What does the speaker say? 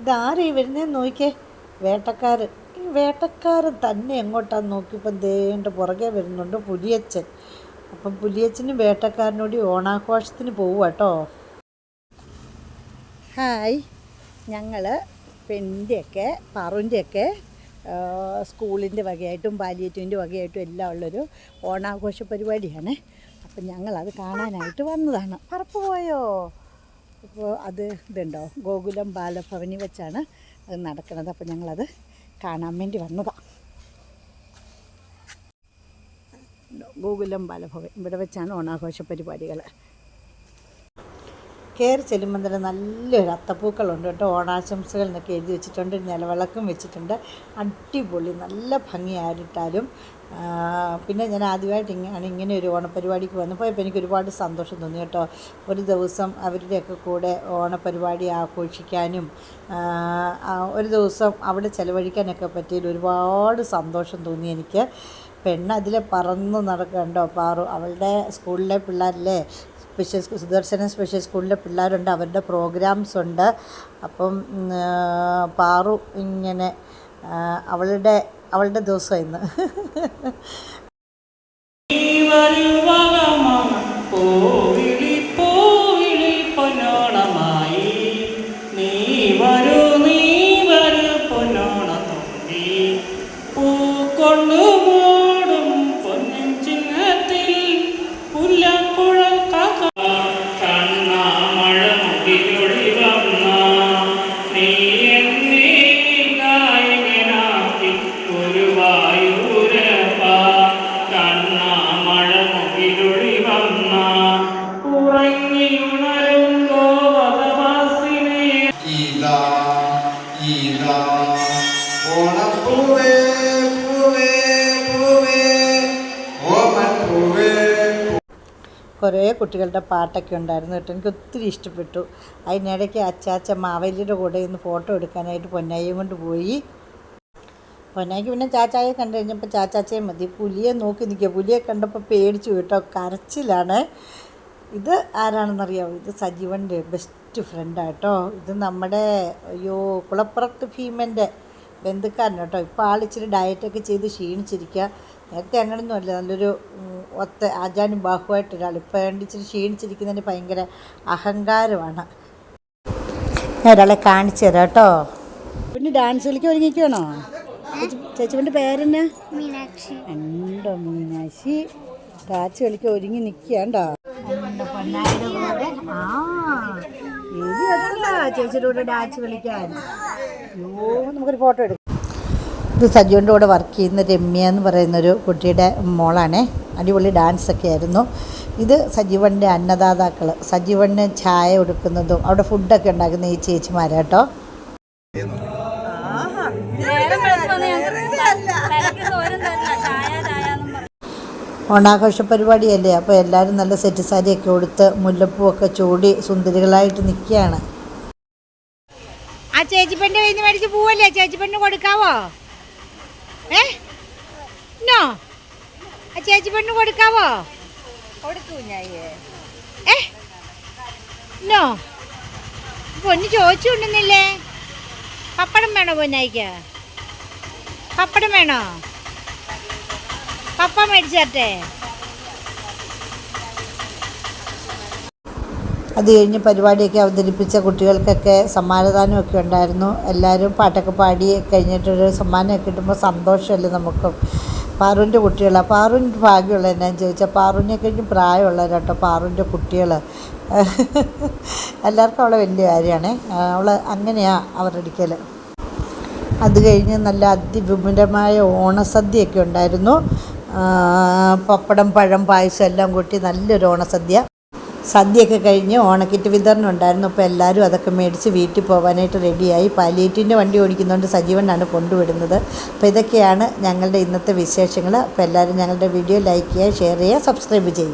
ഇതാരീ ഇവരുന്നേ നോക്കിയേ? വേട്ടക്കാർ ഈ വേട്ടക്കാരൻ തന്നെ എങ്ങോട്ടാന്ന് നോക്കിയപ്പോൾ ദേണ്ട പുറകെ വരുന്നുണ്ട് പുലിയച്ചൻ അപ്പം പുലിയച്ചനും വേട്ടക്കാരനോട് ഓണാഘോഷത്തിന് പോവുക കേട്ടോ ഹായ്. ഞങ്ങൾ പെണ്ണിന്റെയൊക്കെ പറുന്റെയൊക്കെ സ്കൂളിന്റെ വകയായിട്ടും പാലിയേറ്റീവിന്റെ വകയായിട്ടും എല്ലാം ഉള്ളൊരു ഓണാഘോഷ പരിപാടിയാണ്. അപ്പം ഞങ്ങളത് കാണാനായിട്ട് വന്നതാണ്. പറപ്പ് പോയോ? അപ്പോൾ അത് ഇതുണ്ടോ? ഗോകുലം ബാലഭവനി വെച്ചാണ് അത് നടക്കുന്നത്. അപ്പോൾ ഞങ്ങളത് കാണാൻ വേണ്ടി വന്നതാണ് ഗോകുലം ബാലഭവൻ. ഇവിടെ വെച്ചാണ് ഓണാഘോഷ പരിപാടികൾ. കയറി ചെല്ലുമ്പോൾ തന്നെ നല്ലൊരു അത്തപ്പൂക്കളുണ്ട് കേട്ടോ. ഓണാശംസകൾ എന്നൊക്കെ എഴുതി വെച്ചിട്ടുണ്ട്. നിലവിളക്കും വെച്ചിട്ടുണ്ട്. അടിപൊളി നല്ല ഭംഗിയായിട്ടാലും പിന്നെ ഞാൻ ആദ്യമായിട്ട് ഇങ്ങനെ ഇങ്ങനെ ഒരു ഓണപ്പരിപാടിക്ക് വന്നപ്പോൾ ഇപ്പോൾ എനിക്ക് ഒരുപാട് സന്തോഷം തോന്നി കേട്ടോ. ഒരു ദിവസം അവരുടെയൊക്കെ കൂടെ ഓണപ്പരിപാടി ആഘോഷിക്കാനും ഒരു ദിവസം അവിടെ ചിലവഴിക്കാനൊക്കെ പറ്റിയതിൽ ഒരുപാട് സന്തോഷം തോന്നി എനിക്ക്. പെണ്ണ് അതിൽ പറന്ന് നടക്കണ്ടോ പാറു. അവളുടെ സ്കൂളിലെ പിള്ളേരിലെ സ്പെഷ്യൽ സുദർശന സ്പെഷ്യൽ സ്കൂളിലെ പിള്ളേരുണ്ട്. അവരുടെ പ്രോഗ്രാംസ് ഉണ്ട്. അപ്പം പാറു ഇങ്ങനെ അവളുടെ അവളുടെ ദിവസം കുറേ കുട്ടികളുടെ പാട്ടൊക്കെ ഉണ്ടായിരുന്നു കേട്ടോ. എനിക്ക് ഒത്തിരി ഇഷ്ടപ്പെട്ടു. അതിനിടയ്ക്ക് അച്ചാച്ച മാവേലിയുടെ കൂടെ ഇന്ന് ഫോട്ടോ എടുക്കാനായിട്ട് പൊന്നായിയും കൊണ്ട് പോയി. പൊന്നായിക്ക് പിന്നെ ചാച്ചായെ കണ്ടു കഴിഞ്ഞപ്പോൾ ചാച്ചാച്ചയെ മതി. പുലിയെ നോക്കി നിൽക്കുക. പുലിയെ കണ്ടപ്പോൾ പേടിച്ചു കേട്ടോ. കരച്ചിലാണ്. ഇത് ആരാണെന്നറിയാമോ ഇത് സജീവന്റെ ബെസ്റ്റ് ഫ്രണ്ടാട്ടോ ഇത് നമ്മുടെ അയ്യോ കുളപ്പുറത്ത് ഭീമന്റെ ബന്ധുക്കാരൻ കേട്ടോ. ഇപ്പോൾ ആളിച്ചിരി ഡയറ്റൊക്കെ ചെയ്ത് ക്ഷീണിച്ചിരിക്കുക നേരത്തെ അങ്ങനെയൊന്നുമല്ല നല്ലൊരു ഒത്ത ആചാനും ബാഹുവായിട്ട് ഒരാൾ ഇപ്പോൾ വേണ്ടി ഇച്ചിരി ക്ഷീണിച്ചിരിക്കുന്നതിന് ഭയങ്കര അഹങ്കാരമാണ്. ഞാൻ ഒരാളെ കാണിച്ചു തരാം കേട്ടോ. പിന്നെ ഡാൻസ് കളിക്ക് ഒരുങ്ങിക്കണോ? ചേച്ചിന്റെ പേരെന്നാ? മീനാക്ഷി. ഉണ്ടോ മീനാക്ഷി. ഡാൻസ് കളിക്ക് ഒരുങ്ങി നിൽക്കണ്ടോ ആ. നമുക്കൊരു ഫോട്ടോ ഇത് സജുവിന്റെ കൂടെ വർക്ക് ചെയ്യുന്ന രമ്യ എന്ന് പറയുന്നൊരു കുട്ടിയുടെ മോളാണേ. അടിപൊളി ഡാൻസ് ഒക്കെ ആയിരുന്നു. ഇത് സജീവന്റെ അന്നദാതാക്കൾ സജീവന് ചായ കൊടുക്കുന്നതും അവിടെ ഫുഡൊക്കെ ഉണ്ടാക്കുന്ന ഈ ചേച്ചിമാരാട്ടോ. ഓണാഘോഷ പരിപാടിയല്ലേ? അപ്പോൾ എല്ലാവരും നല്ല സെറ്റ് സാരിയൊക്കെ ഉടുത്ത് മുല്ലപ്പൂവൊക്കെ ചൂടി സുന്ദരികളായിട്ട് നിൽക്കുകയാണ്. ആ ചേച്ചിപ്പെണ്ണ് കയ്യിൽ നിന്ന് മേടിച്ച് പോവല്ലേ? ചേച്ചിപ്പെണ്ണ് കൊടുക്കാവോ? ഏ? നോ ആ ചേച്ചിപ്പെണ്ണ് കൊടുക്കാവോ? കൊടുക്കൂ ഞാൻ ഏ? നോ പൊന്ന് പപ്പടം വേണോ പൊന്നായിക്ക്? പപ്പടം വേണോ? പപ്പ മേടിച്ചേ അത് കഴിഞ്ഞ് പരിപാടിയൊക്കെ അവതരിപ്പിച്ച കുട്ടികൾക്കൊക്കെ സമ്മാനദാനമൊക്കെ ഉണ്ടായിരുന്നു. എല്ലാവരും പാട്ടൊക്കെ പാടി കഴിഞ്ഞിട്ടൊരു സമ്മാനമൊക്കെ കിട്ടുമ്പോൾ സന്തോഷമല്ലേ നമുക്കും. പാറുവിന്റെ കുട്ടികളാണ് പാറുവിന്റെ ഭാഗ്യമുള്ള എന്നാന്ന് ചോദിച്ചാൽ പാറുവിനെ കഴിഞ്ഞ് പ്രായമുള്ളവരാട്ടോ പാറുവിന്റെ കുട്ടികൾ എല്ലാവർക്കും അവളെ വലിയ കാര്യമാണ്. അവൾ അങ്ങനെയാണ് അവരടിക്കൽ അത് കഴിഞ്ഞ് നല്ല അതിവിപുലമായ ഓണസദ്യയൊക്കെ ഉണ്ടായിരുന്നു. പപ്പടം പഴം പായസം എല്ലാം കൂട്ടി നല്ലൊരു ഓണസദ്യ. സദ്യയൊക്കെ കഴിഞ്ഞ് ഓണക്കിറ്റ് വിതരണം ഉണ്ടായിരുന്നു. അപ്പോൾ എല്ലാവരും അതൊക്കെ മേടിച്ച് വീട്ടിൽ പോകാനായിട്ട് റെഡിയായി. പാലിയേറ്റിന്റെ വണ്ടി ഓടിക്കുന്നതുകൊണ്ട് സജീവനാണ് കൊണ്ടുവിടുന്നത്. അപ്പോൾ ഇതൊക്കെയാണ് ഞങ്ങളുടെ ഇന്നത്തെ വിശേഷങ്ങൾ. അപ്പോൾ എല്ലാവരും ഞങ്ങളുടെ വീഡിയോ ലൈക്ക് ചെയ്യുക ഷെയർ ചെയ്യുക സബ്സ്ക്രൈബ് ചെയ്യുക.